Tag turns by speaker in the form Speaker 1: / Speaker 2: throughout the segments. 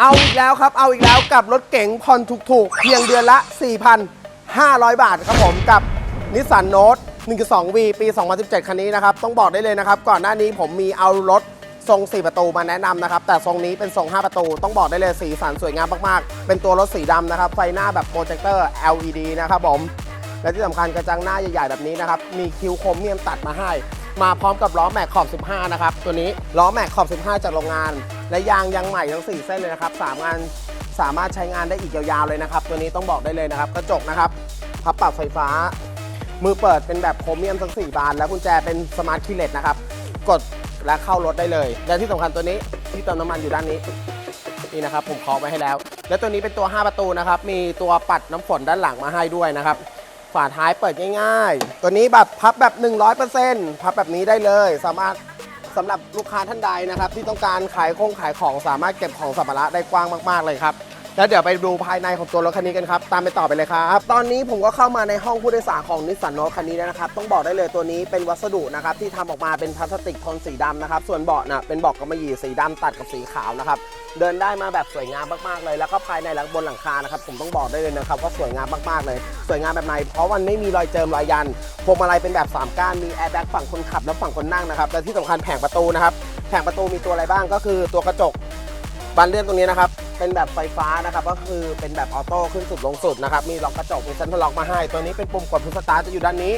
Speaker 1: เอาอีกแล้วครับ เอาอีกแล้วกับรถเก๋งผ่อนถูกๆ เพียงเดือนละ 4,500 บาทครับผมกับนิสสันโนต 1.2V ปี 2017 คันนี้นะครับ ต้องบอกได้เลยนะครับ ก่อนหน้านี้ผมมีเอารถทรง 4 ประตูมาแนะนำนะครับ แต่ทรงนี้เป็นทรง 5 ประตู ต้องบอกได้เลยสีสันสวยงามมากๆ เป็นตัวรถสีดำนะครับ ไฟหน้าแบบโปรเจคเตอร์ LED นะครับผม และที่สำคัญกระจังหน้าใหญ่ๆแบบนี้นะครับ มีคิวโครเมียมตัดมาให้ มาพร้อมกับล้อแม็กขอบ 15 นะครับ ตัวนี้ล้อแม็กขอบ 15 จากโรงงาน และยางยังใหม่ทั้ง 4 เส้นเลยนะครับสามงานสามารถใช้งานได้อีกยาวๆเลยนะครับ ตัวนี้ต้องบอกได้เลยนะครับ กระจกนะครับพับปรับไฟฟ้า มือเปิดเป็นแบบโครเมียมทั้ง 4 บาน แล้วกุญแจเป็นสมาร์ทคีย์เลสนะครับ กดและเข้ารถได้เลย และที่สำคัญตัวนี้ที่เติมน้ำมันอยู่ด้านนี้นี่นะครับผมเคาะไว้ให้แล้ว และตัวนี้เป็นตัว 5 ประตูนะครับ มีตัวปัดน้ำฝนด้านหลังมาให้ด้วยนะครับ ฝาท้ายเปิดง่ายๆ ตัวนี้แบบพับแบบ 100%พับแบบนี้ได้เลย สามารถสำหรับลูกค้าท่านใดนะครับ ที่ต้องการขายคงขายของสามารถเก็บของสัมภาระได้กว้างมาก ๆ เลยครับ แล้วเดี๋ยวไปดูภายในของตัวรถคันนี้กันครับ ตามไปต่อไปเลยครับ ตอนนี้ผมก็เข้ามาในห้องผู้โดยสารของนิสสันโนคันนี้แล้วนะครับ ต้องบอกได้เลยตัวนี้เป็นวัสดุนะครับที่ทำออกมาเป็นพลาสติกทนสีดำนะครับ ส่วนเบาะน่ะเป็นเบาะกำมะหยี่สีดำตัดกับสีขาวนะครับ เดินได้มาแบบสวยงามมากๆเลย แล้วก็ภายในและบนหลังคานะครับ ผมต้องบอกได้เลยนะครับว่าสวยงามมากๆเลย สวยงามแบบไหน เพราะมันไม่มีรอยเจิมรอยยัน พวงมาลัยเป็นแบบ3ก้าน มีแอร์แบ็กฝั่งคนขับและฝั่งคนนั่งนะครับ และที่สำคัญแผงประตูนะครับ แผงประตูมีตัวอะไรบ้างก็คือตัวกระจกบานเลื่อนตรงนี้นะครับ เป็นแบบไฟฟ้านะครับ ก็คือเป็นแบบออโต้ขึ้นสุดลงสุดนะครับ มีล็อกกระจก มีเซ็นทรัลล็อกมาให้ ตัวนี้เป็นปุ่มกดพุชสตาร์ทจะอยู่ด้านนี้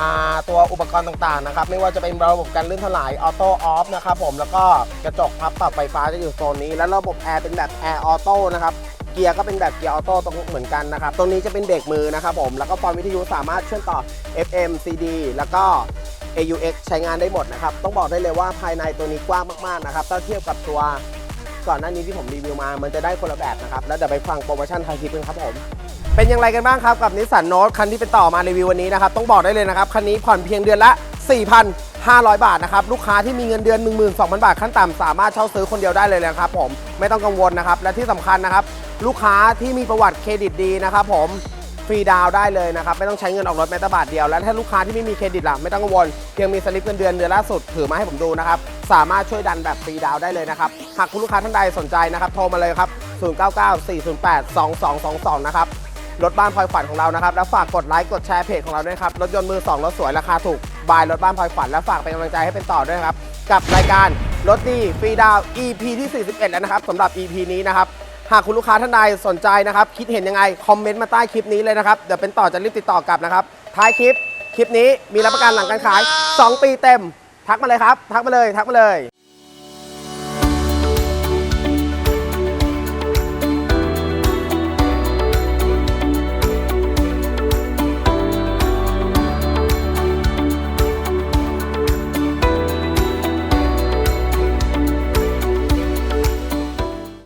Speaker 1: อ่าตัวอุปกรณ์ต่างๆนะครับ ไม่ว่าจะเป็นระบบการลื่นถลายออโต้ออฟนะครับผม แล้วก็กระจกพับปรับไฟฟ้าจะอยู่โซนนี้ แล้วระบบแอร์เป็นแบบแอร์ออโต้นะครับเกียร์ก็เป็นแบบเกียร์ออโต้ตรงเหมือนกันนะครับ ตรงนี้จะเป็นเบรกมือนะครับผม แล้วก็ฟอนต์วิทยุสามารถเชื่อมต่อ FM CD แล้วก็ AUX ใช้งานได้หมดนะครับ ต้องบอกได้เลยว่าภายในตัวนี้กว้างมากๆนะครับ ถ้าเทียบกับตัว ก่อนหน้านี้ที่ผมรีวิวมา มันจะได้คนละแบบนะครับ แล้วเดี๋ยวไปฟังโปรโมชั่นไทยทิปกันครับผม เป็นอย่างไรกันบ้างครับกับนิสสันโน e คันที่เป็นต่อมารีวิววันนี้นะครับ ต้องบอกได้เลยนะครับ คันนี้ผ่อนเพียงเดือนละ 4,500 บาทนะครับ ลูกค้าที่มีเงินเดือน 12,000 บาทขั้นต่ำสามารถเช่าซื้อคนเดียวได้เลยนะครับผม ไม่ต้องกังวลนะครับ และที่สำคัญนะครับ ลูกค้าที่มีประวัติเครดิตดีนะครับผมฟรีดาวน์ได้เลยนะครับ ไม่ต้องใช้เงินออกรถแม้แต่บาทเดียว และถ้าลูกค้าที่ไม่มีเครดิตล่ะไม่ต้องกังวลเพียงมีสลิปเงินเดือนเดือนล่าสุดถือมาให้ผมดูนะครับ สามารถช่วยดันแบบฟรีดาวได้เลยนะครับ หากคุณลูกค้าท่านใดสนใจนะครับ โทรมาเลยครับ 0994082222 นะครับ รถบ้านพลอยขวัญของเรานะครับ แล้วฝากกดไลค์ กดแชร์เพจของเราด้วยครับ รถยนต์มือ 2 รถสวยราคาถูก บายรถบ้านพลอยขวัญ และฝากเป็นกำลังใจให้เป็นต่อด้วยนะครับ กับรายการรถดีฟรีดาว EP ที่ 41 แล้วนะครับสำหรับ EP นี้นะครับ หากคุณลูกค้าท่านใดสนใจนะครับ คิดเห็นยังไง คอมเมนต์มาใต้คลิปนี้เลยนะครับ เดี๋ยวเป็นต่อจะรีบติดต่อกลับนะครับ ท้ายคลิป คลิปนี้มีรับประกันหลังการขาย 2 ปีเต็ม ทักมาเลยครับ ทักมาเลย ทักมาเลย